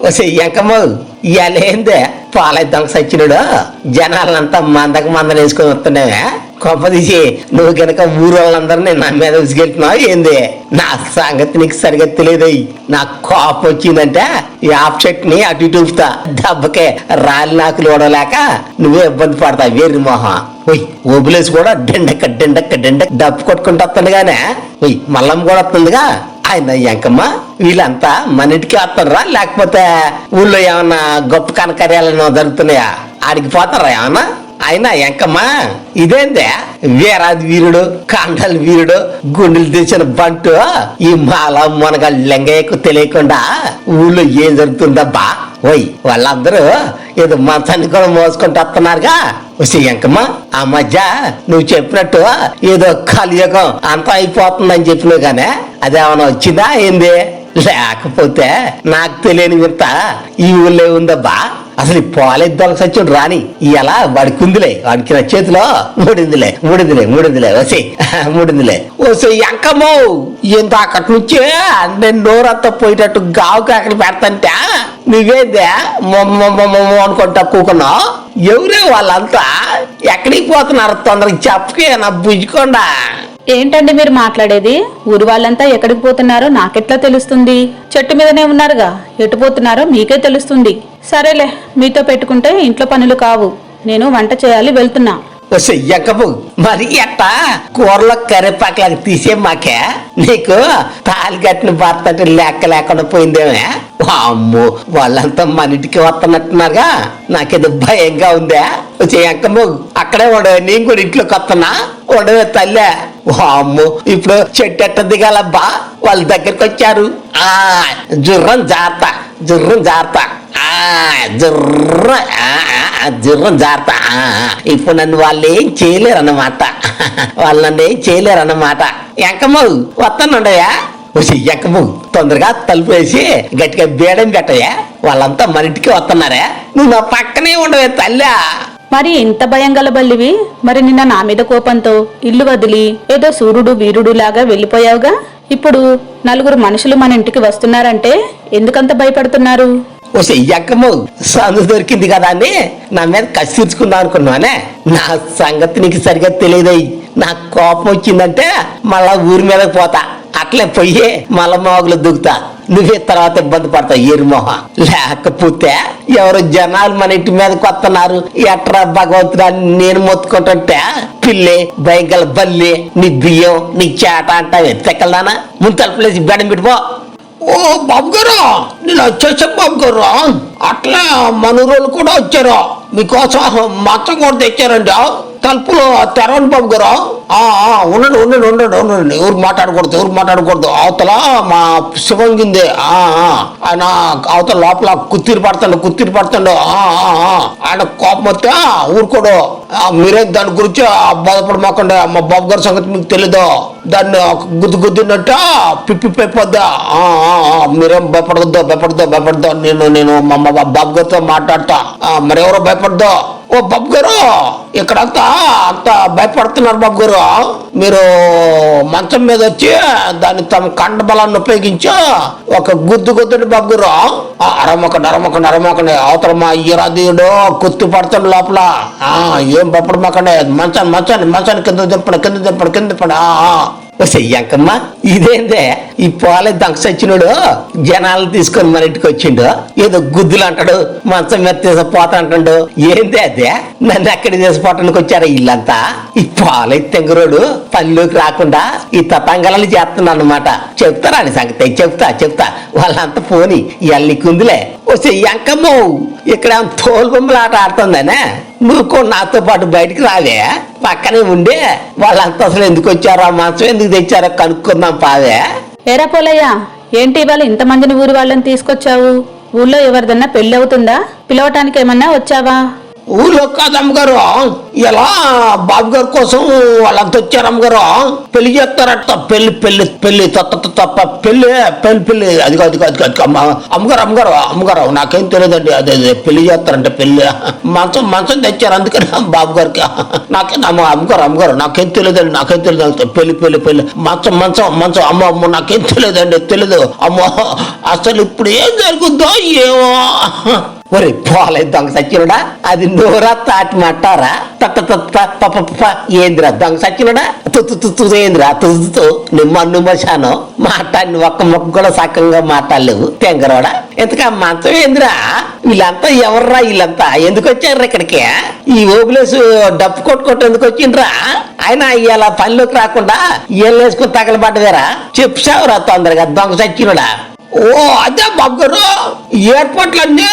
వసే ఇవాళ ఏందే పాలైద్దాం సచ్చినుడు? జనాలంతా మందకు మందలు వేసుకొని వస్తున్నావే? కొంప నువ్వు కనుక ఊరు వాళ్ళందరినీ నా మీద ఉసిగెట్టినావు ఏంది? నా సంగతి నీకు సరిగ్గా తెలియదు. నాకు కోపం వచ్చిందంటే ఈ ఆఫ్ని అటు ఇటు ఊపుతా. దెబ్బకే రాలి నాకు లోడలేక నువ్వే ఇబ్బంది పడతావు వేరు మొహం. ఓయ్ ఓబులేసి కూడా డెండక్క డెండక్క డెండక్క డబ్బు కొట్టుకుంటూ వస్తుంది గానే ఓయ్ మల్లమ్మ కూడా వస్తుందిగా. ఆయన ఎంకమ్మ వీళ్ళంతా మన ఇంటికి వస్తారా? లేకపోతే ఊళ్ళో ఏమన్నా గొప్ప కనకార్యాలను జరుగుతున్నాయా? ఆడికి పోతారా ఏమన్నా? అయినా ఎంకమ్మా ఇదేందే? వీరాది వీరుడు కాండల వీరుడు గుండెలు తెచ్చిన బంటు ఈ మాల మొనగ లెంగయ్యకు తెలియకుండా ఊళ్ళో ఏం జరుగుతుందబ్బా? ఓయ్ వాళ్ళందరూ ఏదో మంచాన్ని కూడా మోసుకుంటూ వస్తున్నారుగా. వచ్చి ఎంకమ్మ ఆ మధ్య నువ్వు చెప్పినట్టు ఏదో కలియుగం అంతా అయిపోతుందని చెప్పినావు గానే అదేమన్నా వచ్చిందా ఏంది? లేకపోతే నాకు తెలియని వింత ఈ ఊళ్ళో ఉందబ్బా? అసలు ఈ పోలేద్దొలక సచ్చుడు రాని ఇలా వాడి ఉందిలే వాడికి నా చేతిలో మూడిందిలే. మూడిందిలే మూడిందిలే. వసి మూడిందిలే. ఓసే ఎంకమ్మో! ఇంత అక్కడి నుంచి నేను నోరంతా పోయేటట్టు గావు కాకలు పెడతాంటే నువ్వేదే? మొమ్మ అనుకుంటా కూకున్నావు ఎవరే వాళ్ళంతా? ఎక్కడికి పోతున్నారు? తొందరగా చెప్పకే నా బుజ్జుకోండా? ఏంటండి మీరు మాట్లాడేది? ఊరు వాళ్ళంతా ఎక్కడికి పోతున్నారో నాకెట్లా తెలుస్తుంది? చెట్టు మీదనే ఉన్నారుగా ఎటు పోతున్నారో మీకే తెలుస్తుంది. సరేలే మీతో పెట్టుకుంటే ఇంట్లో పనులు కావు. నేను వంట చేయాలి వెళ్తున్నా. వస్తే మరి ఎట్టా? కూరలో కరివేపాకులకు తీసే మాకే? నీకు తాలి కట్టిన భర్త అంటే లెక్క లేకుండా పోయిందేమే? అమ్మో వాళ్ళంతా మన ఇంటికి వస్తున్నట్టున్నారుగా. నాకేదో భయంగా ఉందే. వచ్చే అక్కడే ఉండవు నేను కూడా ఇంట్లోకి వస్తున్నా. ఉండవే తల్లే. అమ్మో ఇప్పుడు చెట్టు ఎట్ట దిగాలబ్బా? వాళ్ళ దగ్గరికి వచ్చారు. ఆ జుర్రం జాత జుర్రం జాత ఆ జుర్ర ఆ, జుర్రం జాగ్రత్త ఆ, ఇప్పుడు నన్ను వాళ్ళు ఏం చేయలేరు అన్నమాట వాళ్ళు నన్ను ఏం చేయలేరు అన్నమాట ఎంకమ్మ వస్తానుండయా ఎక్కము తొందరగా తలుపు వేసి గట్టిగా బేడం పెట్టయా? వాళ్ళంతా మన ఇంటికి వస్తున్నారే నువ్వు నా పక్కనే ఉండవే తల్లా. మరి ఇంత భయం గల బల్లివి? మరి నిన్న నా మీద కోపంతో ఇల్లు వదిలి ఏదో సూర్యుడు వీరుడు లాగా వెళ్ళిపోయావుగా? ఇప్పుడు నలుగురు మనుషులు మన ఇంటికి వస్తున్నారంటే ఎందుకంత భయపడుతున్నారు? వస్తే సందు దొరికింది కదా అని నా మీద కసి తీర్చుకుందాం అనుకున్నానే. నా సంగతి నీకు సరిగా తెలియదు. నాకు కోపం వచ్చిందంటే మళ్ళా ఊరి మీదకి పోతా. అట్లే పోయి మళ్ళా మోగులు దూకుతా నువ్వే తర్వాత ఇబ్బంది పడతావు ఎరుమోహ లేకపోతే ఎవరు జనాలు మన ఇంటి మీద కొత్తన్నారు. ఎట్రా భగవంతుడా అని నేను మొత్తుకుంటుంటే పిల్లి భయంకర బల్లి నీ బియ్యం నీ చేట అంటావే తెక్కలదానా ముందు తలుపులేసి బెడం పెట్టుకో ఓ బాబు గారు నేను వచ్చేసా బాబు గారు అట్లా మనూరోళ్ళు కూడా వచ్చారు. మీకోసం మచ్చం కూడా తెచ్చారండి తలుపులు తెరవండి బాబు గారు ఉండండి ఉండండి ఉండండి ఉండండి. ఎవరు మాట్లాడకూడదు ఎవరు మాట్లాడకూడదు. అవతల మా శివంగింది ఆయన అవతల లోపల కుత్తిరి పడతాడు కుత్తిరి పడతాడు. ఆయన కోపం వస్తే ఊరుకోడు. మీరే దాని గురించి బాధపడమాకండి. మా బాబు గారి సంగతి మీకు తెలీదు. దాన్ని ఒక గుద్దు గుద్దినట్ట పిప్పి పెప్పొద్దా. మీరేం భయపడద్దు భయపడద్దు భయపడద్దు. నేను నేను మా బాబు గారితో మాట్లాడతా. మరెవరో భయపడద్దు? ఓ బాబు గారు ఇక్కడంతా అంత భయపడుతున్నారు బాబు గారు. మీరు మంచం మీద వచ్చి దాన్ని తమ కండ బలాన్ని ఉపయోగించి ఒక గుద్దు గుద్దుడు బాబు గారు. ఆ, నరమొక నరమొకనే అవతల మా ఈరాదీయుడు కుత్తి పడతాడు లోపల. ఏం ఏం భయపడమాకండి. మంచాన్ని మంచాన్ని మంచాన్ని కింద దింపడు కింద దింపడు కింద దింపడు. ఆ, వస్తే ఇదేందే? ఈ పోలే దంక సచ్చినుడు జనాలు తీసుకొని మన ఇంటికి వచ్చిండు. ఏదో గుద్దులు అంటాడు మంచం మీద తీసిపోతా అంటాడు. ఏంది అదే? నన్ను ఎక్కడికి తీసిపోవటానికి వచ్చారా ఇల్లంతా ఈ పాలై తెంగరోడు పనిలోకి రాకుండా ఈ తతంగలను చేస్తున్నా అనమాట చెప్తారా అని సంగతి? చెప్తా చెప్తా. వాళ్ళంతా పోని ఎల్లి కుందులే వస్తే ఎంకమ్మో ఇక్కడ తోలు బొమ్మలు ఆట ఆడుతుందనే? నువ్వు కూడా నాతో పాటు బయటికి రావే. పక్కనే ఉండే. వాళ్ళంతా అసలు ఎందుకు వచ్చారో మంచం ఎందుకు తెచ్చారో కనుక్కుందాం పావే. ఏరా పోలయ్య ఏంటి ఇవాళ ఇంతమందిని ఊరి వాళ్ళని తీసుకొచ్చావు? ఊళ్ళో ఎవరిదన్నా పెళ్ళవుతుందా? అవుతుందా పిలవటానికి ఏమన్నా వచ్చావా? ఊళ్ళో కాదు అమ్మగారు ఇలా బాబు గారి కోసం వాళ్ళంతా వచ్చారు అమ్మగారు. పెళ్ళి చేస్తారట. పెళ్ళి పెళ్ళి పెళ్ళి తప్ప తప్ప పెళ్ళి పెళ్ళి పెళ్ళి. అది కాదు అది కాదు అమ్మ అమ్మగారు అమ్మగారు అమ్మగారు నాకేం తెలియదండి. అదే పెళ్ళి చేస్తారంటే పెళ్ళి. మంచం మంచం తెచ్చారు అందుకని బాబు గారికి. నాకే అమ్మ అమ్మగారు అమ్మగారు నాకేం తెలియదండి నాకేం తెలియదు పెళ్ళి పెళ్ళి పెళ్ళి. మంచం మంచం మంచం. అమ్మ అమ్మ నాకేం తెలియదండి తెలియదు అమ్మో అసలు ఇప్పుడు ఏం జరుగుద్దో ఏమో. ఒరే పోలే దొంగ సచ్చినుడా? అది నోరా తాటి మట్టారా? తట్ట తత్త పప పప ఏందిరా దొంగ సచ్చినుడా? తుత్తు తుత్తు ఏందిరా? తుత్తు నిమ్మ నుమ్మశాను మాట్లాడి ఒక్క మొక్క కూడా సక్కంగా మాట్లాడలేవు. తెంగరోడా ఎంతకా మంచం ఏందిరా? వీళ్ళంతా ఎవర్రా వీళ్ళంతా? ఎందుకు వచ్చారు ఇక్కడికి? ఈ ఓబులేసు డప్పు కొట్టుకుంటూ ఎందుకు వచ్చిండ్రా? ఆయన ఇలా పనిలోకి రాకుండా ఏళ్ళు వేసుకుని తగలబడ్డవేరా చెప్పావురా తొందరగా దొంగ సచ్చినుడా. ఓ అదే బాబు ఏర్పాట్లన్నీ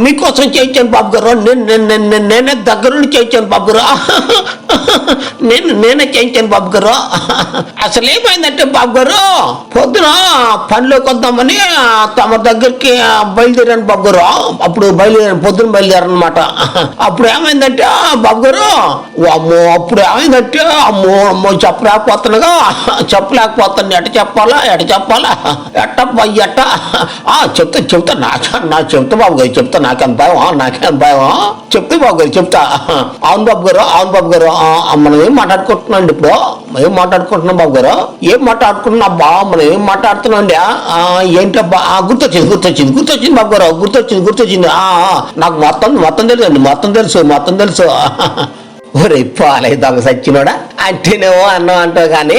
మీకోసం చేయించాను బాబు గారు నేను నేనే దగ్గరుండి చేయించాను బాబు గారు నేను నేనే చేయించాను బాబు గారు అసలు ఏమైందంటే బాబు గారు పొద్దున పనిలోకి వద్దామని తమ దగ్గరికి బయలుదేరాను బాబు గారు అప్పుడు బయలుదేరాను పొద్దున బయలుదేరాను అనమాట అప్పుడు ఏమైందంటే బాబు గారు అమ్మో అప్పుడు ఏమైందంటే అమ్మో అమ్మో చెప్పలేకపోతున్నాగా. చెప్పలేకపోతాను ఎట చెప్పాలా ఎట చెప్పాలా? ఎట్ట ఎట్ట ఆ, చెప్తా చెప్తా నా నా చెప్తా బాబు గారు చెప్తా. నాకేం భయం నాకేం భయం చెప్తే బాబు గారు చెప్తా. అవును బాబు గారు అవును బాబు గారు ఆ, మనం ఏం మాట్లాడుకుంటున్నాం అండి ఇప్పుడు ఏం మాట్లాడుకుంటున్నాం బాబు గారు? ఏం మాట్లాడుకుంటున్నా? బా మనం ఏం మాట్లాడుతున్నాం అండి ఏంటబ్బా? ఆ, గుర్తొచ్చింది గుర్తొచ్చింది గుర్తొచ్చింది బాబు గారు గుర్తొచ్చింది గుర్తొచ్చింది. నాకు మొత్తం మొత్తం తెలుసు అండి మొత్తం తెలుసు మొత్తం తెలుసు. ఒరే పాలేదు దొంగ సచ్చినోడా. అంటేనేవో అన్నావు అంటావు కానీ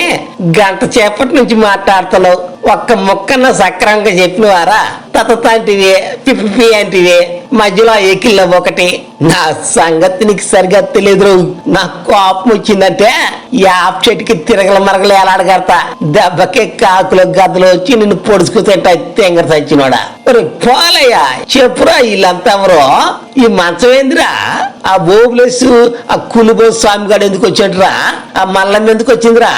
గంట చేపటి నుంచి మాట్లాడుతున్నావు ఒక్క ముక్కన్న సక్రమంగా చెప్పినవారా? తతతాంటివే పిప్పి అంటివే మధ్యలో ఎకిల్లో ఒకటి. నా సంగతి నీకు సరిగా తెలియదు నా కోపం వచ్చిందంటే ఈ ఆప్ చెట్టుకి తిరగల మరగలు ఎలాడగడతా దెబ్బకి కాకులు గద్దలు వచ్చి నిన్ను పొడుచుకుతుంటే తెంగర సచ్చినోడా ఒరే పోలయ్యా చెప్పురా వీళ్ళంతా ఎవరో? ఈ మంచం ఏందిరా? ఆ బోబులేసు ఆ కులిబోసు స్వామి గారు ఎందుకు వచ్చాడురా? ఆ మల్లం ఎందుకు వచ్చిందిరా?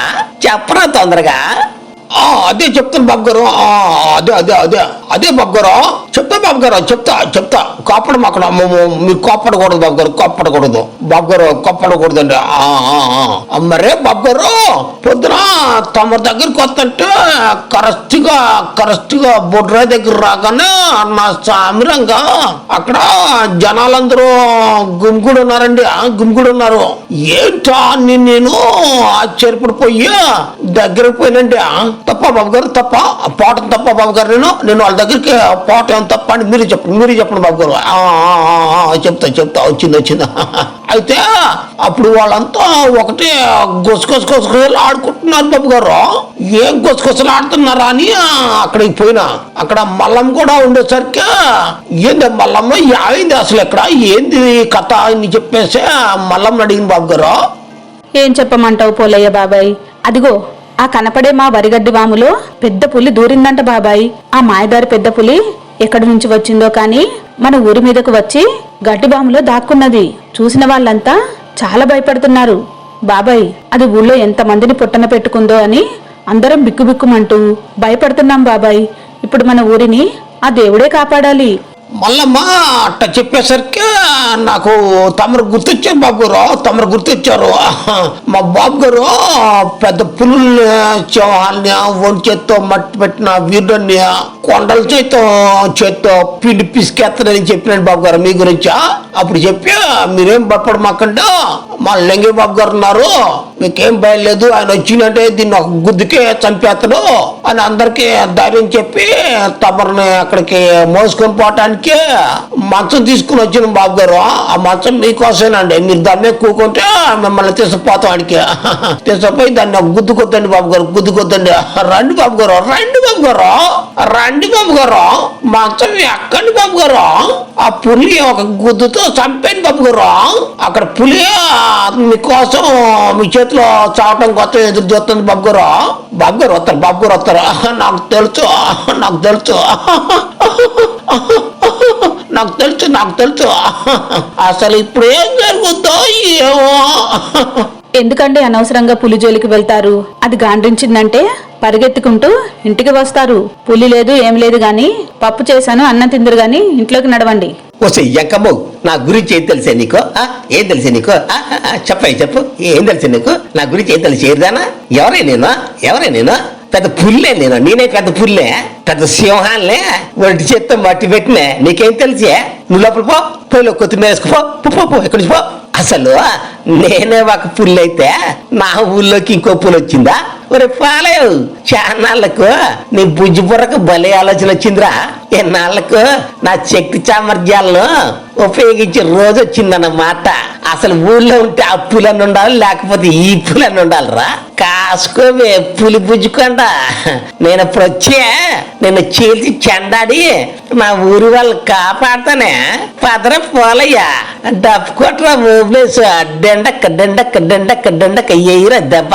చెప్పరా తొందరగా. అదే చెప్తాను బాబు గారు అదే అదే అదే. అదే బాబుగారు చెప్తా బాబుగారు చెప్తా చెప్తా. కోపడం అక్కడ మీరు కోపడకూడదు బాబుగారు గారు బాబుగారు బాబు అండి మరే బాబుగారు పొద్దున తమ దగ్గరికి వస్తుంటే కరెక్ట్గా కరెక్ట్గా బొడ్రా దగ్గర రాగానే నా సామిరంగా అక్కడ జనాలందరూ గుమ్గుడు ఉన్నారండి. గుమ్గుడు ఉన్నారు. ఏంటా అని నేను ఆశ్చర్యపడిపోయి దగ్గరకు పోయినండి. తప్ప బాబు గారు తప్ప పోవటం తప్ప బాబు గారు నేను నేను వాళ్ళ దగ్గరికి పోవటం తప్ప అని మీరు చెప్పండి మీరు చెప్పండి బాబు గారు. చెప్తా చెప్తా వచ్చింది వచ్చింది. అయితే అప్పుడు వాళ్ళంతా ఒకటే గుసగుస గుసగుసలు ఆడుకుంటున్నారు బాబు గారు. ఏం గొసగొసలు ఆడుతున్నారా అని అక్కడికి పోయినా. అక్కడ మల్లం కూడా ఉండేసరికి ఏంది మల్లమ్మ ఏమైంది అసలు ఇక్కడ? ఏంది కథ అని చెప్పేసి మల్లమ్మ అడిగింది బాబు గారు. ఏం చెప్పమంటావు పోలయ్య బాబాయ్? అదిగో ఆ కనపడే మా వరిగడ్డి వాములో పెద్ద పులి దూరిందంట బాబాయ్. ఆ మాయదారి పెద్ద పులి ఎక్కడి నుంచి వచ్చిందో కానీ మన ఊరి మీదకు వచ్చి గడ్డి బాములో దాక్కున్నది. చూసిన వాళ్ళంతా చాలా భయపడుతున్నారు. బాబాయ్ అది ఊళ్ళో ఎంతమందిని పుట్టన పెట్టుకుందో అని అందరం బిక్కుబిక్కుమంటూ భయపడుతున్నాం బాబాయ్. ఇప్పుడు మన ఊరిని ఆ దేవుడే కాపాడాలి. మల్లమ్మ అట్ట చెప్పేసరికి నాకు తమరు గుర్తొచ్చారు బాబు గారు తమరు గుర్తొచ్చారు. మా బాబు గారు పెద్ద పులుల్ని సింహాల్ని ఒంటి చేత్తో మట్టి పెట్టిన వీరుని కొండల చేత్తో చేత్తో పిండి పిసికేస్తానని చెప్పినాడు బాబు గారు మీ గురించి. అప్పుడు చెప్పి మీరేం భయపడమాకండి. మా లింగయ్య బాబు గారు ఉన్నారు. మీకేం భయం లేదు. ఆయన వచ్చిందంటే దీన్ని ఒక గుద్దుకే చంపేస్తాడు అని అందరికీ ధైర్యం చెప్పి తమరిని అక్కడికి మోసుకొని పోవటానికి మంచం తీసుకుని వచ్చిన బాబు గారు ఆ మంచం మీకోసమేనండి. మీరు దాని మీద కూకుంటే మిమ్మల్ని తీసుకుపోతాం ఆడికి. తీసుకుపోయి దాన్ని గుద్దుకొద్దండి బాబు గారు గుద్దుకొద్దండి. రండి బాబు గారు రండి బాబు గారు రండి బాబు గారు. మంచం ఎక్కండి బాబు గారు. ఆ పులి ఒక గుద్దుతో చంపేయండి బాబు గారు. అక్కడ పులి మీకోసం మీ చేతిలో చావటం కొత్త ఎదురు చూస్తుంది బాబు గారు. బాబు గారు వస్తారు బాబు గారు వస్తారు. నాకు తెలుసు నాకు తెలుసు. నాకు తెలుసు నాకు తెలుసు. అసలు ఇప్పుడు ఏం జరుగుద్దో ఏమో. ఎందుకంటే అనవసరంగా పులి జోలికి వెళ్తారు? అది గాండ్రించిందంటే పరిగెత్తుకుంటూ ఇంటికి వస్తారు. పులి లేదు ఏం లేదు గాని పప్పు చేశాను అన్నం తిందురు గాని ఇంట్లోకి నడవండి. నా గురించి ఏం తెలుసే నీకు? ఏం తెలుసే నీకు? చెప్పయ్య చెప్పు. ఏం తెలుసే నీకు? నా గురించి ఏం తెలిసి? ఏరిదానా? ఎవరే నేను? ఎవరే నేను? పెద్ద పుల్లే నేను. నేనే పెద్ద పుల్లే. పెద్ద సింహాన్లే. ఒంటి చేత్తో మట్టి పెట్టినే. నీకేం తెలిసే? నువ్వు లోపల పో. పోయిలో కొత్తిమీర వేసుకుపో పో. పో, ఎక్కడి నుంచి పో. అసలు నేనే ఒక పుల్లైతే నా ఊళ్ళోకి ఇంకో పుల్ వచ్చిందా ఒరే పాలేవు చాన్నాళ్ళకు నీ బుజ్జి బుర్రకు భలే ఆలోచన వచ్చిందిరా. ఎన్నాళ్ళకు నా శక్తి సామర్థ్యాలను ఉపయోగించే రోజు వచ్చిందన్నమాట. అసలు ఊళ్ళో ఉంటే ఆ పులని ఉండాలి లేకపోతే ఈ పులని ఉండాలిరా. కాసుకోవే పులి బుజ్జుకొండ నేను ఇప్పుడు వచ్చే నిన్ను చీల్చి చెండాడి నా ఊరి వాళ్ళు కాపాడతానే. పదర పోలయ్యా. డబ్బు కొట్టరా ఊబేసు అడ్డెండ డెండక్క డెండక్క డెండక్క ఎయ్యరా దెబ్బ.